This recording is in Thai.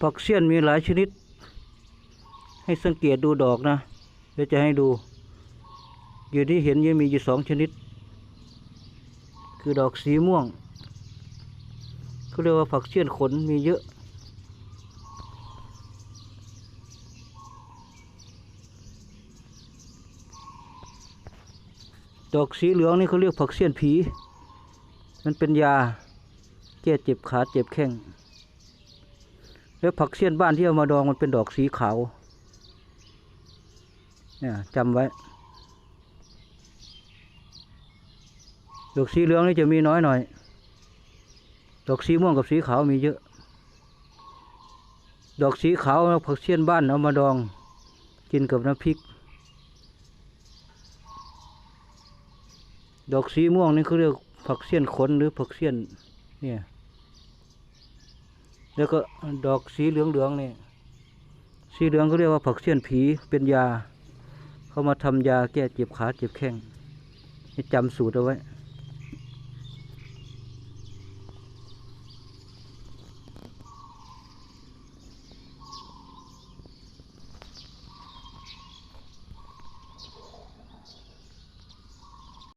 ผักเสี้ยนมีหลายชนิด ให้สังเกตดูดอกนะเดี๋ยวจะให้ดู อยู่ที่เห็นยังมีอยู่สองชนิด คือดอกสีม่วงเขาเรียกว่าผักเสี้ยนขนมีเยอะ ดอกสีเหลืองนี่เขาเรียกผักเสี้ยนผี มันเป็นยาแก้เจ็บขาเจ็บแข้ง แล้วผักเสี้ยนบ้านที่เอามาดองมันเป็นดอกสีขาว เนี่ยจำไว้ ดอกสีเหลืองนี่จะมีน้อยหน่อย ดอกสีม่วงกับสีขาวมีเยอะ ดอกสีขาวผักเสี้ยนบ้านเอามาดอง กินกับน้ำพริก ดอกสีม่วงนี่เขาเรียกผักเสี้ยนขนหรือผักเสี้ยนเนี่ย แล้วก็ดอกสีเหลืองเหลืองๆนี่สีเหลืองเขาเรียกว่าผักเสี้ยนผีเป็นยา เขามาทำยาแก้เจ็บขาเจ็บแข้งให้จำสูตรเอาไว้